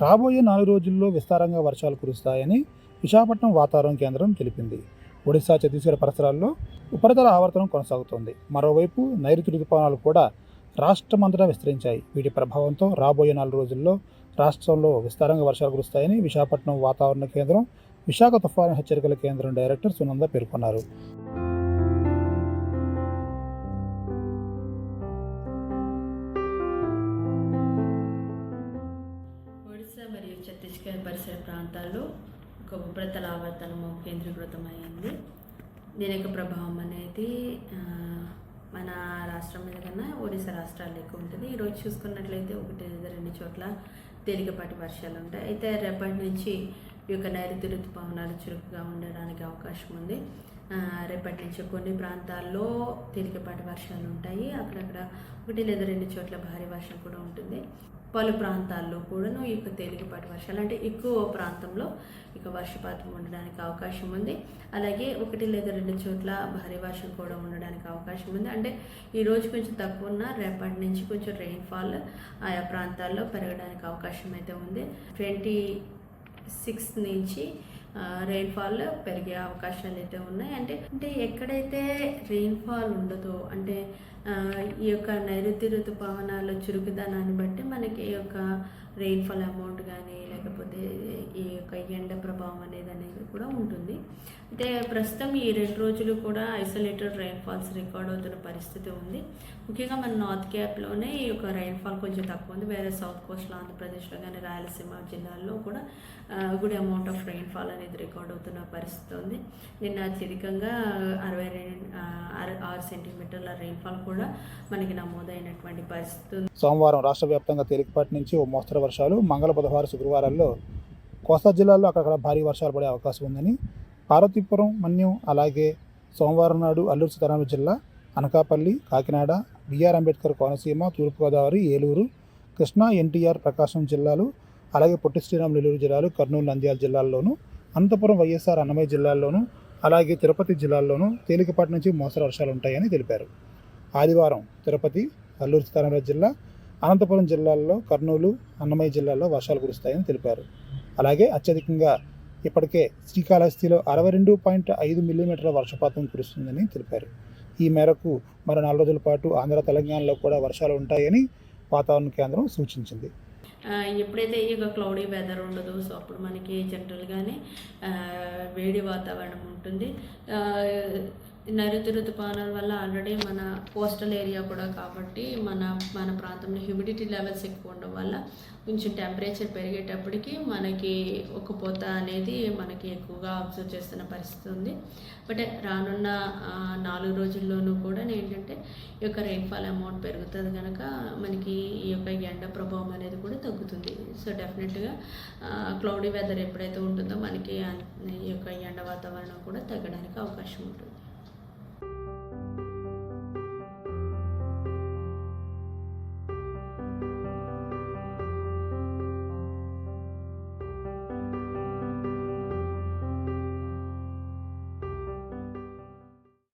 రాబోయే నాలుగు రోజుల్లో విస్తారంగా వర్షాలు కురుస్తాయని విశాఖపట్నం వాతావరణ కేంద్రం తెలిపింది. ఒడిశా ఛత్తీస్గఢ్ పరిసరాల్లో ఉపరితల ఆవర్తనం కొనసాగుతోంది. మరోవైపు నైరుతి రుతుపవనాలు కూడా రాష్ట్రమంతటా విస్తరించాయి. వీటి ప్రభావంతో రాబోయే నాలుగు రోజుల్లో రాష్ట్రంలో విస్తారంగా వర్షాలు కురుస్తాయని విశాఖపట్నం వాతావరణ కేంద్రం విశాఖ తుఫాను హెచ్చరికల కేంద్రం డైరెక్టర్ సునంద పేర్కొన్నారు. పరిసర ప్రాంతాల్లో ఒక ఉపరితల ఆవర్తనము కేంద్రీకృతమైంది దీని యొక్క ప్రభావం అనేది మన రాష్ట్రం మీద కన్నా ఒడిశా రాష్ట్రాలు ఎక్కువ ఉంటుంది. ఈరోజు చూసుకున్నట్లయితే ఒకటి రెండు చోట్ల తేలికపాటి వర్షాలు ఉంటాయి. అయితే రేపటి నుంచి ఈ యొక్క నైరుతి ఋతుపవనాలు చురుకుగా ఉండడానికి అవకాశం ఉంది. రేపటి నుంచి కొన్ని ప్రాంతాల్లో తేలికపాటి వర్షాలు ఉంటాయి. అక్కడక్కడ ఒకటి లేదా రెండు చోట్ల భారీ వర్షం కూడా ఉంటుంది. పలు ప్రాంతాల్లో కూడాను ఈ యొక్క తేలికపాటి వర్షాలు అంటే ఎక్కువ ప్రాంతంలో ఇక వర్షపాతం ఉండడానికి అవకాశం ఉంది. అలాగే ఒకటి లేదా రెండు చోట్ల భారీ వర్షం కూడా ఉండడానికి అవకాశం ఉంది. అంటే ఈ రోజు కొంచెం తక్కువ ఉన్న రేపటి నుంచి కొంచెం రెయిన్ఫాల్ ఆయా ప్రాంతాల్లో పెరగడానికి అవకాశం అయితే ఉంది. ట్వంటీ సిక్స్త్ నుంచి రెయిన్ఫాల్ పెరిగే అవకాశాలు అయితే ఉన్నాయి. అంటే అంటే ఎక్కడైతే రెయిన్ఫాల్ ఉండదో అంటే ఈ యొక్క నైరుతి ఋతుపవనాల చురుకుదనాన్ని బట్టి మనకి ఈ యొక్క రెయిన్ఫాల్ అమౌంట్ కానీ లేకపోతే యొక్క ఎండ ప్రభావం అనేది అనేది కూడా ఉంటుంది. అయితే ప్రస్తుతం ఈ రెండు రోజులు కూడా ఐసోలేటెడ్ రైన్ఫాల్స్ రికార్డ్ అవుతున్న పరిస్థితి ఉంది. ముఖ్యంగా మన నార్త్ క్యాప్లోనే ఈ యొక్క రైన్ఫాల్ కొంచెం తక్కువ ఉంది. వేరే సౌత్ కోస్ట్లో ఆంధ్రప్రదేశ్లో కానీ రాయలసీమ జిల్లాల్లో కూడా గుడ్ అమౌంట్ ఆఫ్ రైన్ఫాల్ అనేది రికార్డ్ అవుతున్న పరిస్థితి ఉంది. నిన్న అత్యధికంగా అరవై రెండు ఆరు సెంటీమీటర్ల రైన్ఫాల్ కూడా మనకి నమోదైనటువంటి పరిస్థితి ఉంది. సోమవారం రాష్ట్ర వ్యాప్తంగా తేలికపాటి నుంచి ఓ మోస్తరు వర్షాలు మంగళ బుధవారం శుక్రవారాల్లో కోస్తా జిల్లాలో అక్కడక్కడ భారీ వర్షాలు పడే అవకాశం ఉందని పార్వతీపురం మన్యం అలాగే సోమవారం నాడు అల్లూరు సీతారామ జిల్లా అనకాపల్లి కాకినాడ బిఆర్ అంబేద్కర్ కోనసీమ తూర్పుగోదావరి ఏలూరు కృష్ణా ఎన్టీఆర్ ప్రకాశం జిల్లాలు అలాగే పొట్టి శ్రీరామ్ నెల్లూరు జిల్లాలు కర్నూలు నంద్యాల జిల్లాల్లోనూ అనంతపురం వైఎస్ఆర్ అన్నమయ్య జిల్లాల్లోనూ అలాగే తిరుపతి జిల్లాల్లోనూ తేలికపాటి నుంచి మోస్తరు వర్షాలు ఉంటాయని తెలిపారు. ఆదివారం తిరుపతి అల్లూరు సీతారామరాజు జిల్లా అనంతపురం జిల్లాల్లో కర్నూలు అన్నమయ్య జిల్లాల్లో వర్షాలు కురుస్తాయని తెలిపారు. అలాగే అత్యధికంగా ఇప్పటికే శ్రీకాళహస్తిలో అరవై రెండు పాయింట్ ఐదు మిల్లీమీటర్ల వర్షపాతం కురుస్తుందని తెలిపారు. ఈ మేరకు మరో నాలుగు రోజుల పాటు ఆంధ్ర తెలంగాణలో కూడా వర్షాలు ఉంటాయని వాతావరణ కేంద్రం సూచించింది. ఎప్పుడైతే ఈ క్లౌడీ వెదర్ ఉండదో సో అప్పుడు మనకి జనరల్గానే వేడి వాతావరణం ఉంటుంది. నైరుతి ఋతుపవనాల వల్ల ఆల్రెడీ మన కోస్టల్ ఏరియా కూడా కాబట్టి మన మన ప్రాంతంలో హ్యూమిడిటీ లెవెల్స్ ఎక్కువ ఉండడం వల్ల కొంచెం టెంపరేచర్ పెరిగేటప్పటికి మనకి ఉక్కపోత అనేది మనకి ఎక్కువగా అబ్జర్వ్ చేస్తున్న పరిస్థితి ఉంది. బట్ రానున్న నాలుగు రోజుల్లోనూ కూడా ఏంటంటే ఈ యొక్క రెయిన్ఫాల్ అమౌంట్ పెరుగుతుంది కనుక మనకి ఈ యొక్క ఎండ ప్రభావం అనేది కూడా తగ్గుతుంది. సో డెఫినెట్గా క్లౌడీ వెదర్ ఎప్పుడైతే ఉంటుందో మనకి ఈ యొక్క ఎండ వాతావరణం కూడా తగ్గడానికి అవకాశం ఉంటుంది.